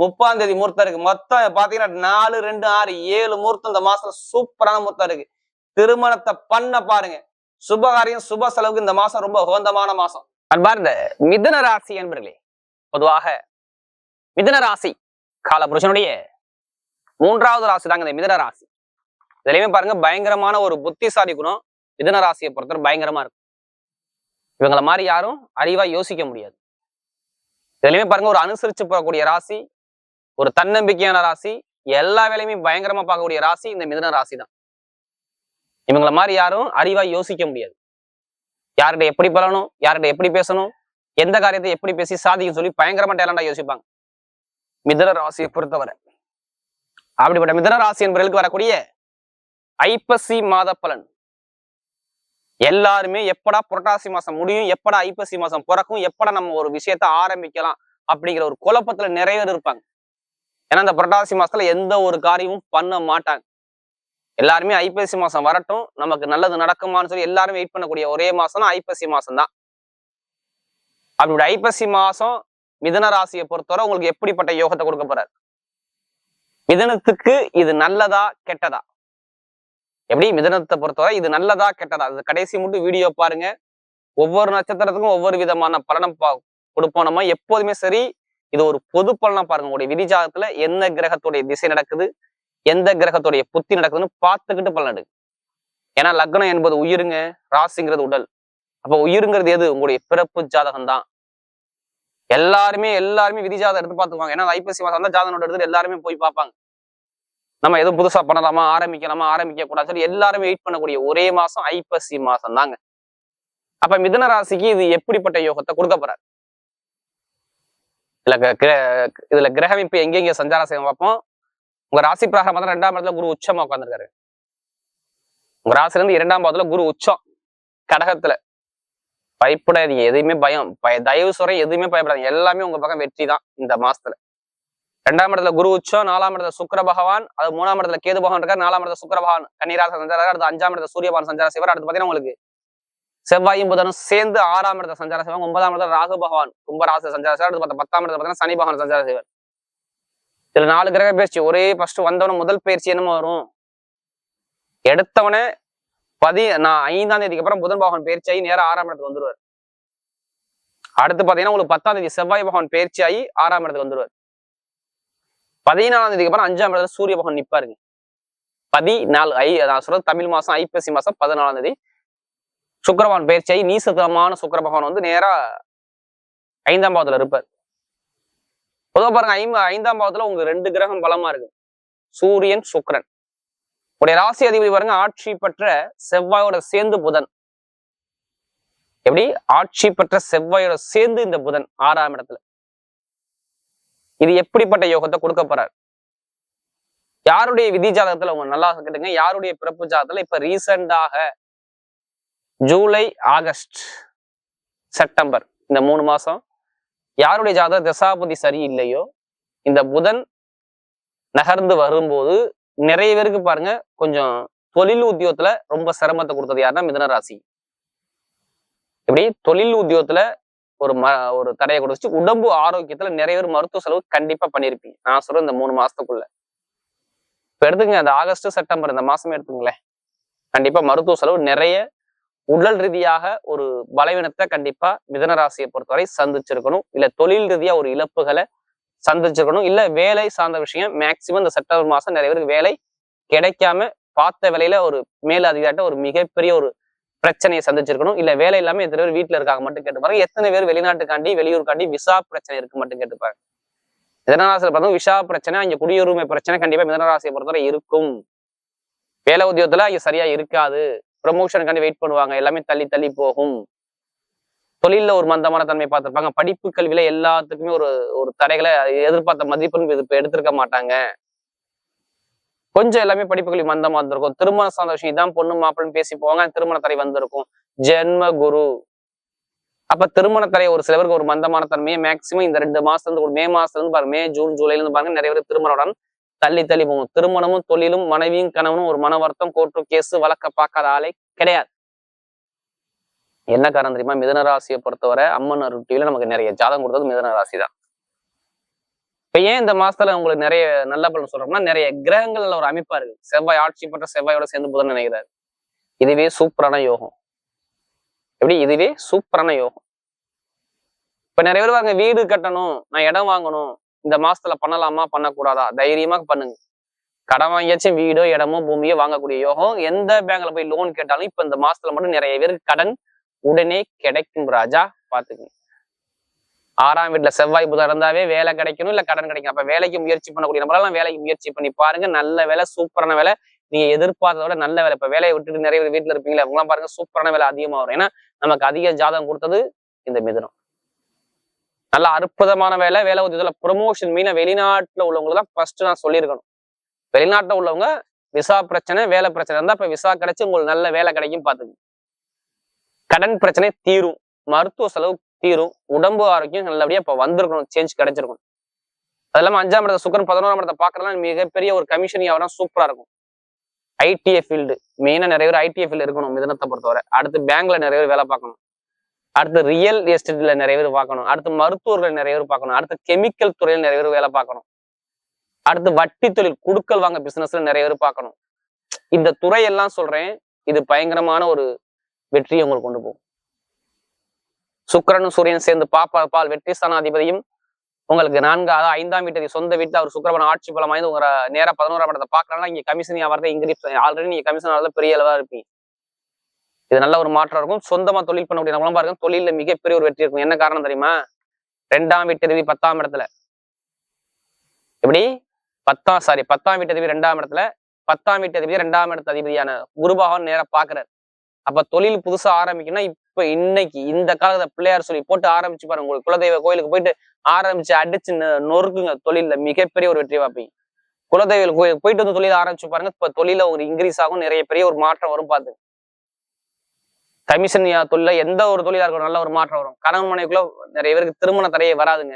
முப்பாம் தேதி முகூர்த்தம் இருக்கு. மொத்தம் பாத்தீங்கன்னா நாலு ரெண்டு ஆறு ஏழு முகூர்த்தம் இந்த மாசம் சூப்பரான முகூர்த்தம் இருக்கு. திருமணத்தை பண்ண பாருங்க. சுபகாரியம் சுப செலவுக்கு இந்த மாசம் ரொம்ப உகந்தமான மாசம். அன்பார்ந்த மிதன ராசி என்பர்களே பொதுவாக மிதன ராசி காலபுருஷனுடைய மூன்றாவது ராசி தாங்க இந்த மிதன ராசி. இதுலயுமே பாருங்க பயங்கரமான ஒரு புத்திசாலி குணம் மிதன ராசியை பொறுத்தவரை பயங்கரமா இருக்கும். இவங்களை மாதிரி யாரும் அறிவா யோசிக்க முடியாது. இதுலயுமே பாருங்க ஒரு அனுசரிச்சு போகக்கூடிய ராசி ஒரு தன்னம்பிக்கையான ராசி எல்லா வேலையுமே பயங்கரமா பார்க்கக்கூடிய ராசி இந்த மிதன ராசி தான் இவங்கள மாதிரி யாரும் அறிவா யோசிக்க முடியாது. யார்கிட்ட எப்படி பழணும் யார்கிட்ட எப்படி பேசணும் எந்த காரியத்தை எப்படி பேசி சாதிக்கும் சொல்லி பயங்கரமா டேலண்டா யோசிப்பாங்க. மிதுன ராசியை பொறுத்தவரை. அப்படிப்பட்ட மிதன ராசி என்பவர்களுக்கு வரக்கூடிய ஐப்பசி மாத பலன். எல்லாருமே எப்படா புரட்டாசி மாசம் முடியும் எப்படா ஐப்பசி மாசம் பிறக்கும் எப்படா நம்ம ஒரு விஷயத்த ஆரம்பிக்கலாம் அப்படிங்கிற ஒரு குழப்பத்துல நிறைய பேர் இருப்பாங்க. ஏன்னா இந்த புரட்டாசி மாசத்துல எந்த ஒரு காரியமும் பண்ண மாட்டாங்க. எல்லாருமே ஐப்பசி மாசம் வரட்டும் நமக்கு நல்லது நடக்குமான்னு சொல்லி எல்லாரும் வெயிட் பண்ணக்கூடிய ஒரே மாசம் ஐப்பசி மாசம் தான் அப்படி ஐப்பசி மாசம் மிதன ராசியை பொறுத்தவரை உங்களுக்கு எப்படிப்பட்ட யோகத்தை கொடுக்க போறாரு? மிதனத்துக்கு இது நல்லதா கெட்டதா? எப்படி? மிதனத்தை பொறுத்தவரை இது நல்லதா கெட்டதா? இது கடைசி மட்டும் வீடியோ பாருங்க. ஒவ்வொரு நட்சத்திரத்துக்கும் ஒவ்வொரு விதமான பலனம் கொடுப்போம் நம்ம. எப்போதுமே சரி இது ஒரு பொது பலனா பாருங்க உங்களுடைய விதிஜாதத்துல எந்த கிரகத்துடைய திசை நடக்குது எந்த கிரகத்துடைய புத்தி நடக்குதுன்னு பார்த்துக்கிட்டு பலன் எடுக்கு ஏன்னா லக்னம் என்பது உயிருங்க ராசிங்கிறது உடல். அப்ப உயிருங்கிறது எது? உங்களுடைய பிறப்பு ஜாதகம் தான் எல்லாருமே எல்லாருமே விதி ஜாதகம் எடுத்து பார்த்துக்குவாங்க. ஏன்னா ஐப்பசி மாசம் தான் ஜாதகம் எடுத்து எல்லாருமே போய் பார்ப்பாங்க. நம்ம எதுவும் புதுசா பண்ணலாமா ஆரம்பிக்கலாமா ஆரம்பிக்க கூடாது சொல்லி எல்லாருமே வெயிட் பண்ணக்கூடிய ஒரே மாசம் ஐப்பசி மாசம் தாங்க அப்ப மிதன ராசிக்கு இது எப்படிப்பட்ட யோகத்தை கொடுக்க போறாரு? இதுல கிர- இதுல கிரகமிப்பு எங்கெங்க சஞ்சாரம் செய்யும் பார்ப்போம். உங்க ராசி பிரகாரம் பார்த்தா ரெண்டாம் இடத்துல குரு உச்சமா உட்காந்துருக்காரு உங்க ராசில இருந்து இரண்டாம் பாதத்துல குரு உச்சம். கடகத்துல. பயப்படாதீங்க. எதுவுமே பயம் பய தயவு சொல்ற எதுவுமே பயப்படாதீங்க. எல்லாமே உங்க பக்கம் வெற்றி தான் இந்த மாசத்துல. ரெண்டாம் இடத்துல குரு உச்சம் நாலாம் இடத்துல சுக்கர பகவான் அது மூணாம் இடத்துல கேது பகவான் இருக்காரு நாலாம் இடத்துல சுக்கர பகவான் கன்னிராசி சஞ்சாரம் அடுத்து அஞ்சாம் இடத்துல சூரிய பகவான் சஞ்சாரம் செய்வார். அடுத்து பாத்தீங்கன்னா உங்களுக்கு செவ்வாயும் புதனும் சேர்ந்து ஆறாம் இடத்த சஞ்சாரம் செய்வாங்க. ஒன்பதாம் இடத்துல ராகு பகவான் கும்பராச சஞ்சாரம் செய்வார். அடுத்து பத்தாம் இடத்துல பார்த்தீங்கன்னா சனி பகவான் சஞ்சாரம் செய்வார். இதுல நாலு கிரக பயிற்சி. ஒரே ஃபர்ஸ்ட் வந்தவன முதல் பயிற்சி என்னமோ வரும்? எடுத்தவனே பதி நான் ஐந்தாம் தேதிக்கு அப்புறம் புதன் பகவான் பயிற்சி ஆகி நேரம் ஆறாம் இடத்துக்கு வந்துருவார். அடுத்து பாத்தீங்கன்னா உங்களுக்கு பத்தாம் தேதி செவ்வாய் பகவான் பயிற்சி ஆகி ஆறாம் இடத்துக்கு வந்துருவார். பதினாலாம் தேதிக்கு அப்புறம் அஞ்சாம் இடத்துல சூரிய பகவான் நிப்பாருங்க. பதினாலு ஐ நான் சொல்றது தமிழ் மாசம் ஐப்பசி மாசம் பதினாலாம் தேதி சுக்கரவான் பயிற்சியாகி நீசதமான சுக்கர பகவான் வந்து நேரா ஐந்தாம் பாவத்துல இருப்பார். பொதுவாக பாருங்க ஐம்ப ஐந்தாம் பாவத்துல உங்க ரெண்டு கிரகம் பலமா இருக்கு. சூரியன் சுக்கிரன். உடைய ராசி அதிபதி பாருங்க ஆட்சி பெற்ற செவ்வாயோட சேர்ந்து புதன். எப்படி? ஆட்சி பெற்ற செவ்வாயோட சேர்ந்து இந்த புதன் ஆறாம் இடத்துல. இது எப்படிப்பட்ட யோகத்தை கொடுக்க போறார்? யாருடைய விதி ஜாதகத்துல உங்க நல்லா கேட்டுங்க யாருடைய பிறப்பு ஜாதகத்துல இப்ப ரீசண்டாக ஜூலை ஆகஸ்ட் செப்டம்பர். இந்த மூணு மாசம் யாருடைய ஜாதக தசாபதி சரியில்லையோ இந்த புதன் நகர்ந்து வரும்போது நிறைய பேருக்கு பாருங்க கொஞ்சம் தொழில் உத்தியோகத்துல ரொம்ப சிரமத்தை கொடுத்தது யாருன்னா மிதன ராசி. இப்படி தொழில் உத்தியோகத்துல ஒரு ம ஒரு தடையை கொடுத்து உடம்பு ஆரோக்கியத்துல நிறைய பேர் மருத்துவ செலவு கண்டிப்பா பண்ணியிருப்பீங்க நான் சொல்றேன் இந்த மூணு மாசத்துக்குள்ள. இப்ப எடுத்துங்க அந்த ஆகஸ்ட் செப்டம்பர் இந்த மாசமே எடுத்துங்களேன் கண்டிப்பா மருத்துவ செலவு நிறைய உடல் ரீதியாக ஒரு பலவீனத்தை கண்டிப்பா மிதன ராசியை பொறுத்தவரை சந்திச்சிருக்கணும். இல்ல தொழில் ரீதியா ஒரு இழப்புகளை சந்திச்சிருக்கணும். இல்ல வேலை சார்ந்த விஷயம் மேக்சிமம் இந்த செப்டம்பர் மாசம் நிறைய பேருக்கு வேலை கிடைக்காம பார்த்த வேலையில ஒரு மேல் அதிகாரிட்ட ஒரு மிகப்பெரிய ஒரு பிரச்சனையை சந்திச்சிருக்கணும். இல்ல வேலை இல்லாம எத்தனை பேர் வீட்டுல இருக்காங்க மட்டும் கேட்டு பாருங்க எத்தனை பேர் வெளிநாட்டுக்காண்டி வெளியூருக்காண்டி விசா பிரச்சனை இருக்கு மட்டும் கேட்டுப்பாங்க. மிதனராசியில் பார்த்தோம் விசா பிரச்சனை அங்க குடியுரிமை பிரச்சனை கண்டிப்பா மிதனராசியை பொறுத்தவரை இருக்கும். வேலை உத்தியோகத்துல இங்க சரியா இருக்காது. ப்ரொமோஷனுக்காண்டி வெயிட் பண்ணுவாங்க. எல்லாமே தள்ளி தள்ளி போகும். தொழிலில் ஒரு மந்தமான தன்மை பார்த்திருப்பாங்க. படிப்பு கல்வியில எல்லாத்துக்குமே ஒரு ஒரு தடைகளை எதிர்பார்த்த மதிப்பெண் இது எடுத்திருக்க மாட்டாங்க. கொஞ்சம் எல்லாமே படிப்பு கல்வி மந்தமா இருந்திருக்கும். திருமண சார்ந்த விஷயம் இதான் பொண்ணு மாப்பிள்ளைன்னு பேசி போவாங்க. திருமண தடை வந்திருக்கும். ஜென்ம குரு. அப்ப திருமண தடை ஒரு சிலவருக்கு ஒரு மந்தமான தன்மையை மேக்சிமம் இந்த ரெண்டு மாசத்துல இருந்து ஒரு மே மாசத்துல இருந்து பாருங்க. மே ஜூன் ஜூலைல இருந்து பாருங்க. நிறைய பேர் திருமணம் தள்ளி தள்ளி போகும். திருமணமும் தொழிலும் மனைவியும் கணவனும் ஒரு மன வருத்தம் கோர்ட்டு கேஸ் வழக்க பார்க்காத ஆளே கிடையாது. என்ன காரணம் தெரியுமா? மிதன ராசியை பொறுத்தவரை அம்மன் அருட்டியில நமக்கு நிறைய ஜாதகம் கொடுத்தது மிதன ராசி தான். இப்ப ஏன் இந்த மாசத்துல உங்களுக்கு நிறைய நல்ல பலன் சொல்றோம்னா நிறைய கிரகங்கள்ல ஒரு அமைப்பா இருக்கு. செவ்வாய் ஆட்சி பெற்ற செவ்வாயோட சேர்ந்து புதன் நினைக்கிறாரு இதுவே சூப்பரான யோகம். எப்படி? இதுவே சூப்பரான யோகம். இப்ப நிறைய பேர் வாங்க வீடு கட்டணும் நான் இடம் வாங்கணும் இந்த மாசத்துல பண்ணலாமா? பண்ணக்கூடாதா? தைரியமா பண்ணுங்க. கடன் வாங்கியாச்சும் வீடோ இடமோ பூமியோ வாங்கக்கூடிய யோகம் எந்த பேங்க்ல போய் லோன் கேட்டாலும் இப்ப இந்த மாசத்துல மட்டும் நிறைய பேருக்கு கடன் உடனே கிடைக்கும் ராஜா. பாத்துக்கங்க ஆறாம் வீட்டுல செவ்வாய் புதன் இருந்தாவே வேலை கிடைக்கணும் இல்ல கடன் கிடைக்கும் அப்ப வேலைக்கு முயற்சி பண்ணக்கூடிய நம்மளால வேலைக்கு முயற்சி பண்ணி பாருங்க. நல்ல வேலை சூப்பரான வேலை. நீங்க எதிர்பார்த்தத விட நல்ல வேலை. இப்ப வேலையை விட்டுட்டு நிறைய பேர் வீட்டுல இருப்பீங்களா அவங்களாம் பாருங்க சூப்பரான வேலை அதிகமா வரும். ஏன்னா நமக்கு அதிக ஜாதகம் கொடுத்தது இந்த மிதுனம். நல்ல அற்புதமான வேலை வேலை உதவியில ப்ரொமோஷன் மீன வெளிநாட்டுல உள்ளவங்களுக்கு தான் ஃபர்ஸ்ட் நான் சொல்லியிருக்கணும். வெளிநாட்டுல உள்ளவங்க விசா பிரச்சனை வேலை பிரச்சனை இருந்தா இப்ப விசா கிடைச்சு உங்களுக்கு நல்ல வேலை கிடைக்கும் பார்த்துங்க கடன் பிரச்சனை தீரும் மருத்துவ செலவு தீரும் உடம்பு ஆரோக்கியம் நல்லபடியா இப்ப வந்திருக்கணும் சேஞ்ச் கிடைச்சிருக்கணும். அது இல்லாமல் அஞ்சாம் இடத்த சுக்கரன் பதினோராம் இடத்த பார்க்கறதுலாம் மிகப்பெரிய ஒரு கமிஷன் வியாபாரம் சூப்பராக இருக்கும். ஐடிஐ ஃபீல்டு மெயினா நிறைய பேர் ஐடிஐ ஃபீல்டு இருக்கணும் மிதனத்தை பொறுத்தவரை. அடுத்து பேங்க்ல நிறைய பேர் வேலை பார்க்கணும். அடுத்து ரியல் எஸ்டேட்ல நிறைய பேர் பார்க்கணும். அடுத்து மருத்துவர்கள் நிறைய பேர் பார்க்கணும். அடுத்து கெமிக்கல் துறையில் நிறைய பேர் வேலை பார்க்கணும். அடுத்து வட்டி தொழில் குடுக்கல் வாங்க பிசினஸ்ல நிறைய பேர் பார்க்கணும். இந்த துறையெல்லாம் சொல்றேன் இது பயங்கரமான ஒரு வெற்றியை உங்களுக்கு கொண்டு போகும். சுக்கிரனும் சூரியன் சேர்ந்து பாப்பா பால் வெற்றி ஸ்தானாதிபதியும் உங்களுக்கு நான்கு அதாவது ஐந்தாம் வீட்டு சொந்த வீட்டில் அவர் சுக்கரபன ஆட்சி பலம் வாய்ந்து உங்க நேரா பதினோராம் இடத்தை பார்க்கலாம் இங்க கமிஷன் வியாபாரத்தை இன்க்ரீஸ் ஆல்ரெடி நீங்க கமிஷன் ஆகிறதுல பெரிய அளவா இருப்பீங்க. இது நல்ல ஒரு மாற்றம் இருக்கும். சொந்தமா தொழில் பண்ணக்கூடிய நம்மளும் பாருங்க தொழில மிகப்பெரிய ஒரு வெற்றி இருக்கும். என்ன காரணம் தெரியுமா? ரெண்டாம் வீட்டு பத்தாம் இடத்துல. எப்படி? பத்தாம் சாரி பத்தாம் வீட்டு அதிபதி ரெண்டாம் இடத்துல. பத்தாம் வீட்டு அதிபதி ரெண்டாம் இடத்து அதிபதியான குருபாகவன் நேரம் பாக்குறாரு. அப்ப தொழில் புதுசா ஆரம்பிக்கணும்னா இப்ப இன்னைக்கு இந்த காலத்துல பிள்ளையார் சொல்லி போட்டு ஆரம்பிச்சு பாருங்க. உங்களுக்கு குலதெய்வ கோயிலுக்கு போயிட்டு ஆரம்பிச்சு அடிச்சு நொறுக்குங்க. தொழில்ல மிகப்பெரிய ஒரு வெற்றி பார்ப்பீங்க. குலதெய்வ கோயிலுக்கு போயிட்டு வந்து தொழில் ஆரம்பிச்சு பாருங்க. இப்ப தொழில ஒரு இன்க்ரீஸ் ஆகும். நிறைய பெரிய ஒரு மாற்றம் வரும் பாத்து கமிஷன் தொழில எந்த ஒரு தொழிலா இருக்கும் நல்ல ஒரு மாற்றம் வரும். கணவன் மனைவிக்குள்ள நிறைய பேருக்கு திருமண தடையே வராதுங்க.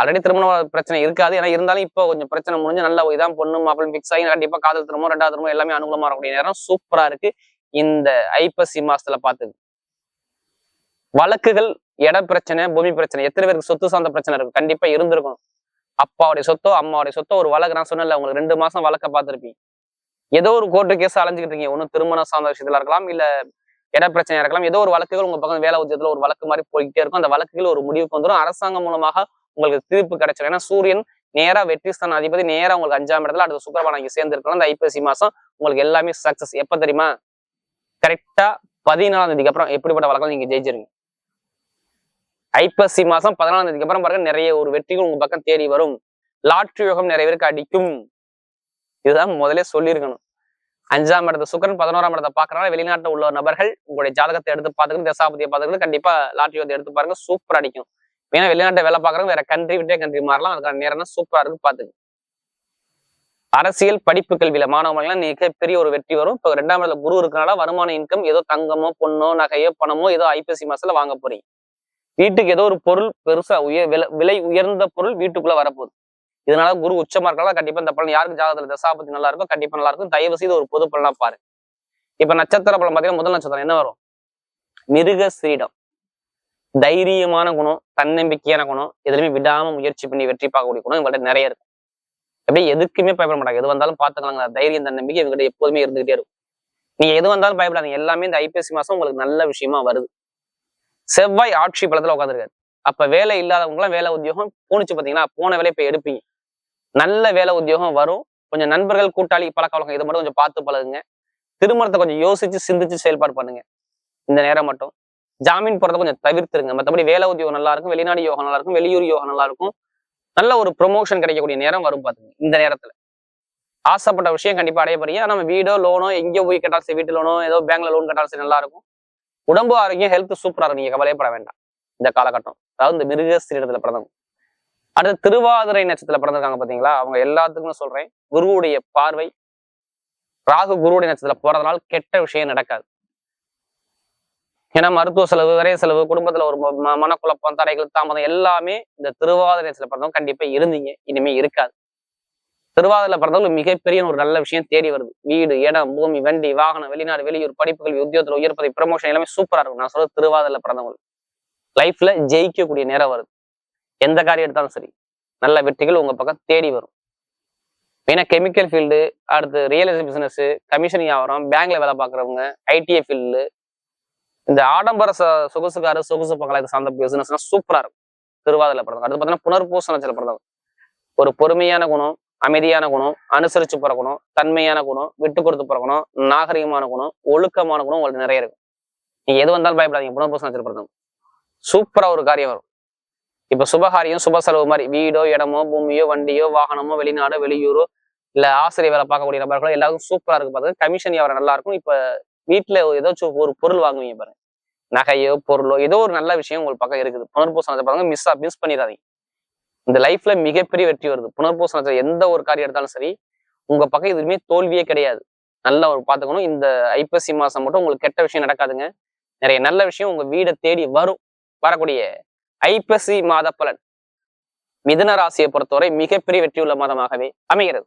ஆல்ரெடி திருமண பிரச்சனை இருக்காது. ஏன்னா இருந்தாலும் இப்போ கொஞ்சம் பிரச்சனை முடிஞ்சு நல்ல இதான் பொண்ணு மாப்பிள்ளை ஃபிக்ஸ் ஆகி கண்டிப்பா காதல் திருமணம் ரெண்டாவது திருமணம் எல்லாமே அனுகூலமா இருக்கக்கூடிய நேரம் சூப்பரா இருக்கு. இந்த ஐப்பசி மாசத்துல பாத்துக்கு வழக்குகள் இட பிரச்சனை பூமி பிரச்சனை எத்தனை பேருக்கு சொத்து சார்ந்த பிரச்சனை இருக்கு? கண்டிப்பா இருந்திருக்கும் அப்பாவுடைய சொத்தோ அம்மாவுடைய சொத்தோ ஒரு வழக்கு நான் சொன்னல உங்களுக்கு ரெண்டு மாசம் வழக்க பார்த்திருப்பீங்க. ஏதோ ஒரு கோர்ட்டு கேஸ் அலைஞ்சுக்கிட்டு இருக்கீங்க. ஒன்னும் திருமணம் சார்ந்த விஷயத்துல இருக்கலாம் இல்ல இட பிரச்சனையா இருக்கலாம் ஏதோ ஒரு வழக்குகள் உங்க பக்கம் வேலை உத்தியத்துல ஒரு வழக்கு மாதிரி போய்கிட்டே இருக்கும். அந்த வழக்குகள் ஒரு முடிவுக்கு வந்துடும் அரசாங்கம் மூலமாக உங்களுக்கு தீர்ப்பு கிடைச்சிடும் ஏன்னா சூரியன் நேரா வெற்றிஸ்தான அதிபதி நேரா உங்களுக்கு அஞ்சாம் இடத்துல அடுத்த சுக்கரபானம் இங்க சேர்ந்து இருக்கலாம் அந்த ஐப்பசி மாசம் உங்களுக்கு எல்லாமே சக்சஸ் எப்ப தெரியுமா? கரெக்டா பதினாலாம் தேதிக்கு அப்புறம் எப்படிப்பட்ட வழக்கம் நீங்க ஜெயிச்சிருங்க ஐப்பசி மாசம் பதினாலாம் தேதிக்கு அப்புறம் பாருங்க நிறைய ஒரு வெற்றிகள் உங்க பக்கம் தேடி வரும். லாட்ரி யோகம் நிறைய பேருக்கு அடிக்கும். இதுதான் முதல்ல சொல்லியிருக்கணும். அஞ்சாம் இடத்து சுக்கரன் பதினோராம் இடத்தை பாக்குறனால வெளிநாட்டில் உள்ள நபர்கள் உங்களுடைய ஜாதகத்தை எடுத்து பார்த்துக்கிட்டு தசாபதியை பார்த்துக்கிட்டு கண்டிப்பா லாட்டரி வந்து எடுத்து பாருங்க சூப்பர் அடிக்கும். ஏன்னா வெளிநாட்டை வேலை பாக்குறவங்க வேற கண்ட்ரி விட்டே கண்ட்ரி மாறலாம் அதுக்கான நேரம் சூப்பரா இருக்கு பாத்துங்க அரசியல் படிப்பு கல்வியில மாணவர்கள்லாம் மிகப்பெரிய ஒரு வெற்றி வரும். இப்போ ரெண்டாம் இடத்துல குரு இருக்கனால வருமான இன்கம் ஏதோ தங்கமோ பொண்ணோ நகையோ பணமோ ஏதோ ஐப்பசி மாசத்துல வாங்க போறீங்க. வீட்டுக்கு ஏதோ ஒரு பொருள் பெருசா உயர் விலை விலை உயர்ந்த பொருள் வீட்டுக்குள்ள வரப்போகுது. இதனால குரு உச்சமா இருக்கலாம். கண்டிப்பா இந்த பலன் யாருக்கு ஜாதகத்துல தசாபதி நல்லா இருக்கும் கண்டிப்பா நல்லா இருக்கும் தயவு செய்து ஒரு பொது பலனா பாரு இப்ப நட்சத்திர பலன் பாத்தீங்கன்னா முதல் நட்சத்திரம் என்ன வரும்? மிருக சீடம். தைரியமான குணம் தன்னம்பிக்கையான குணம் எதுலையுமே விடாம முயற்சி பண்ணி வெற்றி பார்க்கக்கூடிய குணம் இவங்கள்ட்ட நிறைய இருக்கும். அப்படியே எதுக்குமே பயப்பட மாட்டாங்க. எது வந்தாலும் பாத்துக்கலாங்க தைரியம் தன்னம்பிக்கை இவங்ககிட்ட எப்போதுமே இருந்துகிட்டே இருக்கும். நீங்க எது வந்தாலும் பயப்படாதீங்க. எல்லாமே இந்த ஐபிஎஸ்சி மாசம் உங்களுக்கு நல்ல விஷயமா வருது. செவ்வாய் ஆட்சி பலத்துல உட்காந்துருக்காரு அப்ப வேலை இல்லாதவங்களாம் வேலை உத்தியோகம் போனிச்சு பாத்தீங்கன்னா போன வேலை இப்ப எடுப்பீங்க. நல்ல வேலை உத்தியோகம் வரும். கொஞ்சம் நண்பர்கள் கூட்டாளி பழக்க வழக்கம் இதை மட்டும் கொஞ்சம் பார்த்து பழகுங்க. திருமணத்தை கொஞ்சம் யோசிச்சு சிந்திச்சு செயல்பாடு பண்ணுங்க. இந்த நேரம் மட்டும். ஜாமீன் போறதை கொஞ்சம் தவிர்த்துருங்க. மற்றபடி வேலை உத்தியோகம் நல்லா இருக்கும் வெளிநாடு யோகம் நல்லா இருக்கும் வெளியூர் யோகம் நல்லா இருக்கும். நல்ல ஒரு ப்ரொமோஷன் கிடைக்கக்கூடிய நேரம் வரும் பாத்துங்க இந்த நேரத்துல. ஆசைப்பட்ட விஷயம் கண்டிப்பா அடைய போறீங்க நம்ம வீடோ லோனோ எங்கேயோ போய் கட்டாலும் சரி வீட்டு லோனோ ஏதோ பேங்க்ல லோன் கட்டாலும் சரி நல்லா இருக்கும். உடம்பு ஆரோக்கியம் ஹெல்த் சூப்பரா இருக்கும். நீங்க கவலையப்பட வேண்டாம். இந்த காலகட்டம். அதாவது இந்த மிருக ஸ்ரீடத்துல பிறந்தவங்க. அடுத்து திருவாதிரை நட்சத்திரத்துல பிறந்திருக்காங்க பாத்தீங்களா? அவங்க எல்லாத்துக்குமே சொல்றேன் குருவுடைய பார்வை ராகு குருவுடைய நட்சத்திரத்துல போறதுனால கெட்ட விஷயம் நடக்காது. ஏன்னா மருத்துவ செலவு விரைய செலவு குடும்பத்துல ஒரு ம- ம- மனக்குழப்பம் தடைகள் தாமதம் எல்லாமே இந்த திருவாதிரை நட்சத்திரத்துல பிறந்தவங்க கண்டிப்பா இருந்தீங்க இனிமே இருக்காது. திருவாதிரையில பிறந்தவங்களுக்கு மிகப்பெரிய ஒரு நல்ல விஷயம் தேடி வருது. வீடு இடம் பூமி வண்டி வாகனம் வெளிநாடு வெளியூர் படிப்புகள் உத்தியோகத்துல உயர்ப்பதை ப்ரமோஷன் எல்லாமே சூப்பரா இருக்கும். நான் சொல்றது திருவாதிரையில பிறந்தவங்க லைஃப்ல ஜெயிக்கக்கூடிய நேரம் வருது. எந்த காரியம் எடுத்தாலும் சரி நல்ல வெற்றிகள் உங்க பக்கம் தேடி வரும். ஏன்னா கெமிக்கல் ஃபீல்டு அடுத்து ரியல் எஸ்டேட் பிசினஸ் கமிஷன் வியாபாரம் பேங்க்ல வேலை பார்க்குறவங்க ஐடிஐ ஃபீல்டு இந்த ஆடம்பர ச சொகுசுக்காரு சொகுசு பங்களா சார்ந்த பிசினஸ்னா சூப்பரா இருக்கும். திருவாதிரையில பிறந்தவங்க. அடுத்து பார்த்தீங்கன்னா புனர்பூச நட்சத்திரம் பிறந்தவங்க. ஒரு பொறுமையான குணம் அமைதியான குணம் அனுசரிச்சு பிறக்கணும் தன்மையான குணம் விட்டு கொடுத்து பிறக்கணும் நாகரிகமான குணம் ஒழுக்கமான குணம் உங்களுக்கு நிறைய இருக்கும். நீங்க எது வந்தாலும் பயப்படாதீங்க. புனர்பூச நட்சத்திரம் பிறந்தவங்க சூப்பரா ஒரு காரியம் வரும். இப்ப சுபகாரியம் சுப செலவு மாதிரி வீடோ இடமோ பூமியோ வண்டியோ வாகனமோ வெளிநாடோ வெளியூரோ இல்ல ஆசிரியர் வேலை பார்க்கக்கூடிய நபர்களோ எல்லாருக்கும் சூப்பரா இருக்கு பாருங்க கமிஷன் வியாபாரம் நல்லா இருக்கும். இப்ப வீட்டுல ஏதாச்சும் ஒரு பொருள் வாங்குவீங்க பாருங்க. நகையோ பொருளோ ஏதோ ஒரு நல்ல விஷயம் உங்களுக்கு பக்கம் இருக்குது. புனர்பூசணத்தை பாருங்க மிஸ் மிஸ் பண்ணிடாதீங்க. இந்த லைஃப்ல மிகப்பெரிய வெற்றி வருது. புனர்பூசணத்தை எந்த ஒரு காரியம் எடுத்தாலும் சரி உங்க பக்கம் எதுவுமே தோல்வியே கிடையாது. நல்லா ஒரு பாத்துக்கணும் இந்த ஐப்பசி மாசம் மட்டும் உங்களுக்கு கெட்ட விஷயம் நடக்காதுங்க. நிறைய நல்ல விஷயம் உங்க வீடை தேடி வரும். வரக்கூடிய ஐப்பசி மாத பலன் மிதன ராசியை பொறுத்தவரை மிகப்பெரிய வெற்றியுள்ள மாதமாகவே அமைகிறது.